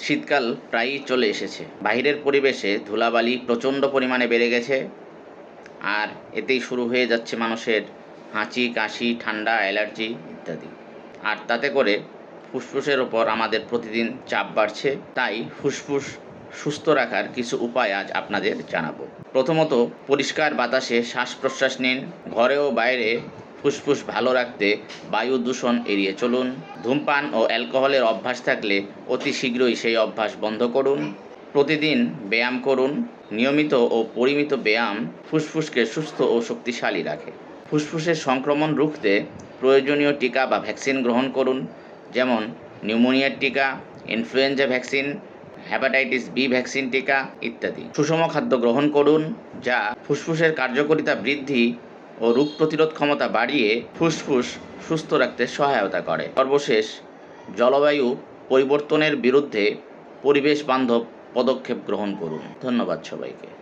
শীতকাল প্রায়ই চলে এসেছে। বাইরের পরিবেশে ধুলাবালি প্রচণ্ড পরিমাণে বেড়ে গেছে আর এতেই শুরু হয়ে যাচ্ছে মানুষের হাঁচি, কাশি, ঠান্ডা, অ্যালার্জি ইত্যাদি। আর তাতে করে ফুসফুসের ওপর আমাদের প্রতিদিন চাপ বাড়ছে। তাই ফুসফুস সুস্থ রাখার কিছু উপায় আজ আপনাদের জানাব। প্রথমত, পরিষ্কার বাতাসে শ্বাস প্রশ্বাস নিন। ঘরে ও বাইরে ফুসফুস ভালো রাখতে বায়ু দূষণ এড়িয়ে চলুন। ধূমপান ও অ্যালকোহলের অভ্যাস থাকলে অতি শীঘ্রই সেই অভ্যাস বন্ধ করুন। প্রতিদিন ব্যায়াম করুন। নিয়মিত ও পরিমিত ব্যায়াম ফুসফুসকে সুস্থ ও শক্তিশালী রাখে। ফুসফুসের সংক্রমণ রুখতে প্রয়োজনীয় টিকা বা ভ্যাকসিন গ্রহণ করুন, যেমন নিউমোনিয়ার টিকা, influenza vaccine hepatitis B vaccine টিকা ইত্যাদি। সুষম খাদ্য গ্রহণ করুন, যা ফুসফুসের কার্যকারিতা বৃদ্ধি ও রোগ প্রতিরোধ ক্ষমতা বাড়িয়ে ফুসফুস সুস্থ রাখতে সহায়তা করে। সর্বশেষ, জলবায়ু পরিবর্তনের বিরুদ্ধে পরিবেশ বান্ধব পদক্ষেপ গ্রহণ করুন। ধন্যবাদ সবাইকে।